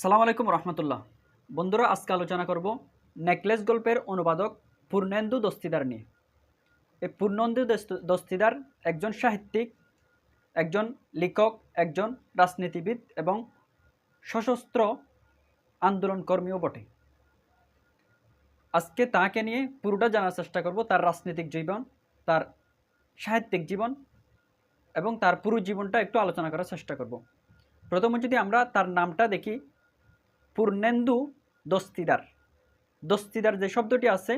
আসসালামু আলাইকুম রহমতুল্লাহ। বন্ধুরা, আজকে আলোচনা করব নেকলেস গল্পের অনুবাদক পূর্ণেন্দু দস্তিদার নিয়ে। এই পূর্ণেন্দু দস্তিদার একজন সাহিত্যিক, একজন লেখক, একজন রাজনীতিবিদ এবং সশস্ত্র আন্দোলনকর্মীও বটে। আজকে তাকে নিয়ে পুরোটা জানার চেষ্টা করব তার রাজনৈতিক জীবন, তার সাহিত্যিক জীবন এবং তার পুরো জীবনটা একটু আলোচনা করার চেষ্টা করব। প্রথমে যদি আমরা তার নামটা দেখি পূর্ণেন্দু দস্তিদার। দস্তিদার যে শব্দটি আছে,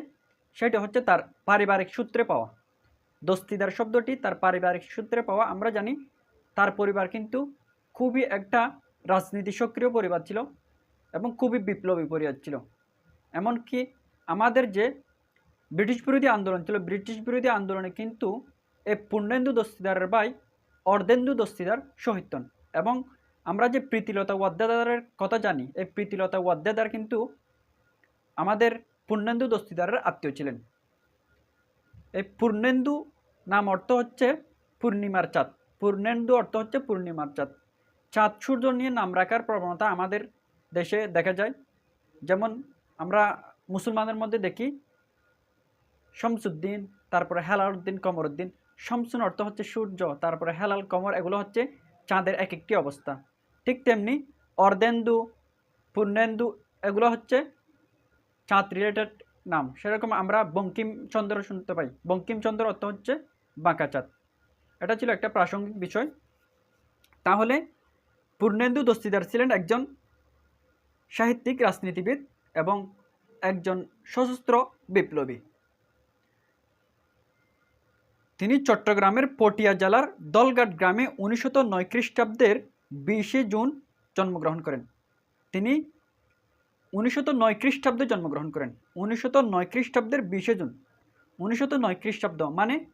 সেটা হচ্ছে তার পারিবারিক সূত্রে পাওয়া। দস্তিদার শব্দটি তার পারিবারিক সূত্রে পাওয়া, আমরা জানি তার পরিবার কিন্তু খুবই একটা রাজনীতি সক্রিয় পরিবার ছিল এবং খুবই বিপ্লবী পরিবার ছিল। এমনকি আমাদের যে ব্রিটিশ বিরোধী আন্দোলন ছিল, ব্রিটিশ বিরোধী আন্দোলনে কিন্তু এই পূর্ণেন্দু দস্তিদারের ভাই অর্ধেন্দু দস্তিদার শহীদ এবং আমরা যে প্রীতিলতা ওয়াদ্দেদারের কথা জানি, এই প্রীতিলতা ওয়াদ্দেদার কিন্তু আমাদের পূর্ণেন্দু দস্তিদারের আত্মীয় ছিলেন। এই পূর্ণেন্দু নাম অর্থ হচ্ছে পূর্ণিমার চাঁদ। পূর্ণেন্দু অর্থ হচ্ছে পূর্ণিমার চাঁদ। চাঁদ সূর্য নিয়ে নাম রাখার প্রবণতা আমাদের দেশে দেখা যায়। যেমন আমরা মুসলমানের মধ্যে দেখি, শামসুদ্দিন, তারপরে হেলাল হেলালউদ্দিন, কমরউদ্দিন। শামসুন অর্থ হচ্ছে সূর্য, তারপরে হেলাল, কমর, এগুলো হচ্ছে চাঁদের এক একটি অবস্থা। ঠিক তেমনি অর্ধেন্দু, পূর্ণেন্দু এগুলো হচ্ছে চাঁদ রিলেটেড নাম। সেরকম আমরা বঙ্কিমচন্দ্র শুনতে পাই। বঙ্কিমচন্দ্র অর্থ হচ্ছে বাঁকা চাঁদ। এটা ছিল একটা প্রাসঙ্গিক বিষয়। তাহলে পূর্ণেন্দু দস্তিদার ছিলেন একজন সাহিত্যিক, রাজনীতিবিদ এবং একজন সশস্ত্র বিপ্লবী। তিনি চট্টগ্রামের পটিয়া জেলার দলঘাট গ্রামে উনিশশো নয় খ্রিস্টাব্দের বিশে জুন জন্মগ্রহণ করেন। তিনি উনিশশো নয় খ্রিস্টাব্দে জন্মগ্রহণ করেন। উনিশশো নয় খ্রিস্টাব্দের বিশে জুন। উনিশশো নয় খ্রিস্টাব্দ মানে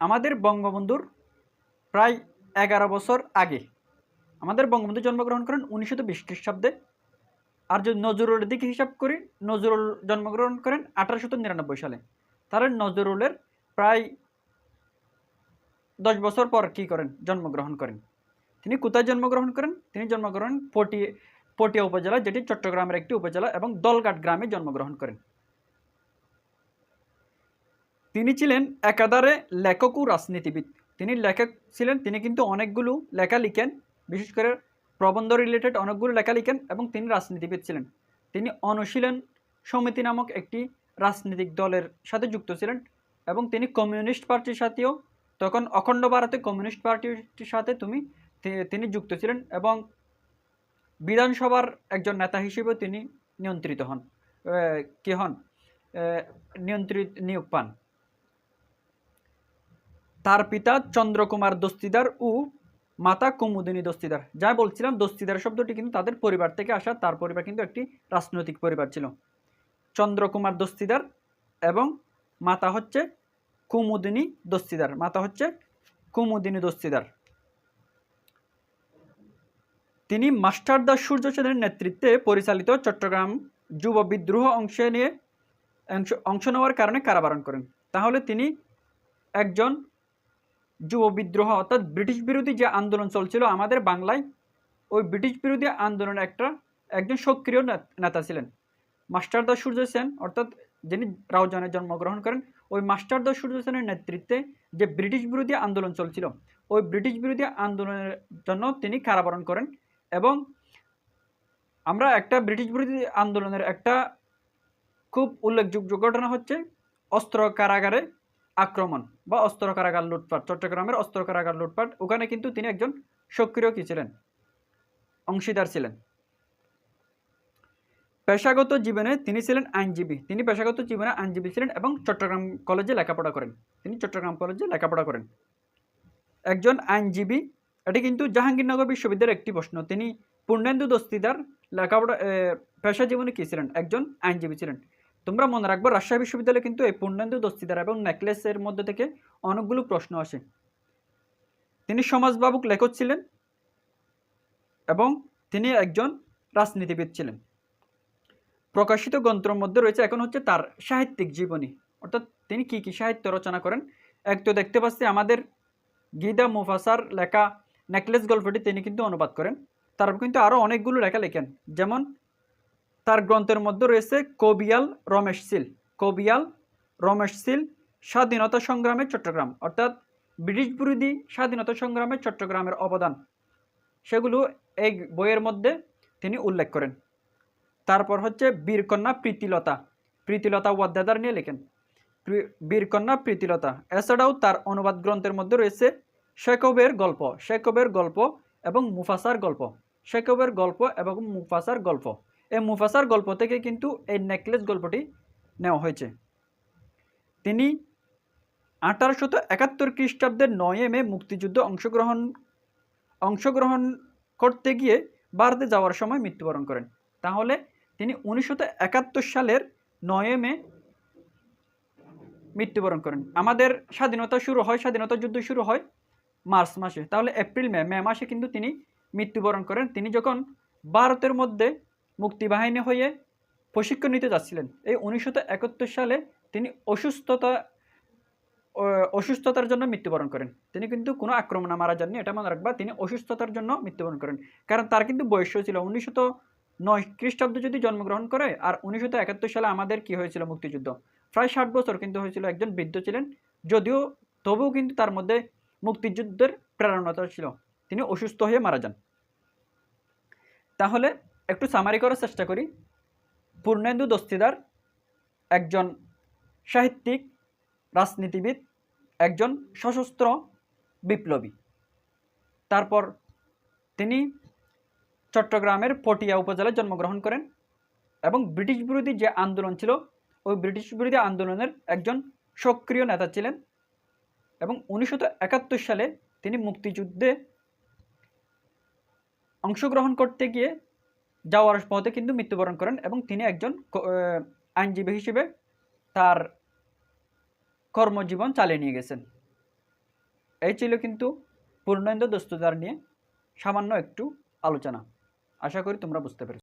আমাদের বঙ্গবন্ধুর প্রায় এগারো বছর আগে। আমাদের বঙ্গবন্ধু জন্মগ্রহণ করেন উনিশশো বিশ খ্রিস্টাব্দে। আর যদি নজরুলের দিকে হিসাব করি, নজরুল জন্মগ্রহণ করেন আঠারোশত নিরানব্বই সালে। তাহলে নজরুলের প্রায় দশ বছর পর কি করেন? জন্মগ্রহণ করেন। তিনি কোথায় জন্মগ্রহণ করেন? তিনি জন্মগ্রহণ পটি, পটিয়া উপজেলা যেটি চট্টগ্রামের একটি উপজেলা এবং দলঘাট গ্রামে জন্মগ্রহণ করেন। তিনি ছিলেন একাধারে লেখক ও রাজনীতিবিদ। তিনি লেখক ছিলেন, তিনি কিন্তু অনেকগুলো লেখা লিখেন, বিশেষ করে প্রবন্ধ রিলেটেড অনেকগুলো লেখা লিখেন এবং তিনি রাজনীতিবিদ ছিলেন। তিনি অনুশীলন সমিতি নামক একটি রাজনৈতিক দলের সাথে যুক্ত ছিলেন এবং তিনি কমিউনিস্ট পার্টির সাথেও, তখন অখণ্ড ভারতে কমিউনিস্ট পার্টির সাথে তুমি তিনি যুক্ত ছিলেন এবং বিধানসভার একজন নেতা হিসেবে তিনি নিয়ন্ত্রিত হন। কি হন? নিয়ন্ত্রিত নিয়োগ পান। তার পিতা চন্দ্রকুমার দস্তিদার ও মাতা কুমুদিনী দস্তিদার। যা বলছিলাম, দস্তিদার শব্দটি কিন্তু তাদের পরিবার থেকে আসা, তার পরিবার কিন্তু একটি রাজনৈতিক পরিবার ছিল। চন্দ্রকুমার দস্তিদার এবং মাতা হচ্ছে কুমুদিনী দস্তিদার। মাতা হচ্ছে কুমুদিনী দস্তিদার। তিনি মাস্টার দাস সূর্য সেনের নেতৃত্বে পরিচালিত চট্টগ্রাম যুব বিদ্রোহ অংশে নিয়ে অংশ নেওয়ার কারণে কারাবরণ করেন। তাহলে তিনি একজন যুব বিদ্রোহ, অর্থাৎ ব্রিটিশ বিরোধী যে আন্দোলন চলছিল আমাদের বাংলায়, ওই ব্রিটিশ বিরোধী আন্দোলনের একটা, একজন সক্রিয় নেতা ছিলেন। মাস্টার দাস সূর্য সেন অর্থাৎ যিনি রাউজানে জন্মগ্রহণ করেন, ওই মাস্টার দাস সূর্য সেনের নেতৃত্বে যে ব্রিটিশ বিরোধী আন্দোলন চলছিল, ওই ব্রিটিশ বিরোধী আন্দোলনের জন্য তিনি কারাবরণ করেন। এবং আমরা একটা ব্রিটিশ বিরোধী আন্দোলনের একটা খুব উল্লেখযোগ্য ঘটনা হচ্ছে অস্ত্র কারাগারে আক্রমণ বা অস্ত্র কারাগার লুটপাট, চট্টগ্রামের অস্ত্র কারাগার লুটপাট। ওখানে কিন্তু তিনি একজন সক্রিয় কি ছিলেন? অংশীদার ছিলেন। পেশাগত জীবনে তিনি ছিলেন আইনজীবী। তিনি পেশাগত জীবনে আইনজীবী ছিলেন এবং চট্টগ্রাম কলেজে লেখাপড়া করেন। তিনি চট্টগ্রাম কলেজে লেখাপড়া করেন। একজন আইনজীবী এটি কিন্তু জাহাঙ্গীরনগর বিশ্ববিদ্যালয়ের একটি প্রশ্ন। তিনি পূর্ণেন্দু দস্তিদার লেখাপড়া পেশা জীবনে কী ছিলেন? একজন আইনজীবী ছিলেন। তোমরা মনে রাখব, রাজশাহী বিশ্ববিদ্যালয়ে কিন্তু এই পূর্ণেন্দু দস্তিদার এবং নেকলেসের মধ্যে থেকে অনেকগুলো প্রশ্ন আসে। তিনি সমাজবাবুক লেখক ছিলেন এবং তিনি একজন রাজনীতিবিদ ছিলেন। প্রকাশিত গ্রন্থের মধ্যে রয়েছে, এখন হচ্ছে তার সাহিত্যিক জীবনী। অর্থাৎ তিনি কি কি সাহিত্য রচনা করেন? এক তো দেখতে পাচ্ছি আমাদের গীদা মুফাসার লেখা নেকলেস গল্পটি তিনি কিন্তু অনুবাদ করেন। তারপর কিন্তু আরও অনেকগুলো লেখা লেখেন। যেমন, তার গ্রন্থের মধ্যে রয়েছে কবিয়াল রমেশ সিল। কবিয়াল রমেশ সিল, স্বাধীনতা সংগ্রামে চট্টগ্রাম, অর্থাৎ ব্রিটিশ বিরোধী স্বাধীনতা সংগ্রামে চট্টগ্রামের অবদান। সেগুলো এই বইয়ের মধ্যে তিনি উল্লেখ করেন। তারপর হচ্ছে বীরকন্যা প্রীতিলতা। প্রীতিলতা ওয়াদ্দাদার নিয়ে লেখেন। বীরকন্যা প্রীতিলতা। এছাড়াও তার অনুবাদ গ্রন্থের মধ্যে রয়েছে শেকবের গল্প শেকবের গল্প এবং মুফাসার গল্প, শেকবের গল্প এবং মুফাসার গল্প। এই মুফাসার গল্প থেকে কিন্তু এই নেকলেস গল্পটি নেওয়া হয়েছে। তিনি আঠারোশত একাত্তর খ্রিস্টাব্দের নয় মে মুক্তিযুদ্ধ অংশগ্রহণ অংশগ্রহণ করতে গিয়ে ভারতে যাওয়ার সময় মৃত্যুবরণ করেন। তাহলে তিনি উনিশশো একাত্তর সালের নয় মে মৃত্যুবরণ করেন। আমাদের স্বাধীনতা শুরু হয়, স্বাধীনতা যুদ্ধ শুরু হয় মার্চ মাসে। তাহলে এপ্রিল, মে মে মাসে কিন্তু তিনি মৃত্যুবরণ করেন। তিনি যখন ভারতের মধ্যে মুক্তিবাহিনী হয়ে প্রশিক্ষণ নিতে যাচ্ছিলেন, এই উনিশশো একাত্তর সালে তিনি অসুস্থতা অসুস্থতার জন্য মৃত্যুবরণ করেন। তিনি কিন্তু কোনো আক্রমণে মারা যাননি, এটা মনে রাখবা, তিনি অসুস্থতার জন্য মৃত্যুবরণ করেন। কারণ তার কিন্তু বয়স ছিল উনিশশো নয় খ্রিস্টাব্দে যদি জন্মগ্রহণ করে, আর উনিশশো একাত্তর সালে আমাদের কি হয়েছিল মুক্তিযুদ্ধ? প্রায় ষাট বছর কিন্তু হয়েছিল একজন বৃদ্ধ ছিলেন, যদিও তবুও কিন্তু তার মধ্যে মুক্তিযুদ্ধের প্রেরণতা ছিল। তিনি অসুস্থ হয়ে মারা যান। তাহলে একটু সামারি করার চেষ্টা করি। পূর্ণেন্দু দস্তিদার একজন সাহিত্যিক, রাজনীতিবিদ, একজন সশস্ত্র বিপ্লবী। তারপর তিনি চট্টগ্রামের পটিয়া উপজেলায় জন্মগ্রহণ করেন এবং ব্রিটিশ বিরোধী যে আন্দোলন ছিল, ওই ব্রিটিশ বিরোধী আন্দোলনের একজন সক্রিয় নেতা ছিলেন এবং উনিশশো একাত্তর সালে তিনি মুক্তিযুদ্ধে অংশগ্রহণ করতে গিয়ে যাওয়ার পথে কিন্তু মৃত্যুবরণ করেন এবং তিনি একজন আইনজীবী হিসেবে তার কর্মজীবন চালিয়ে নিয়ে গেছেন। এই ছিল কিন্তু পূর্ণেন্দু দস্তুদার নিয়ে সামান্য একটু আলোচনা। আশা করি তোমরা বুঝতে পেরেছ।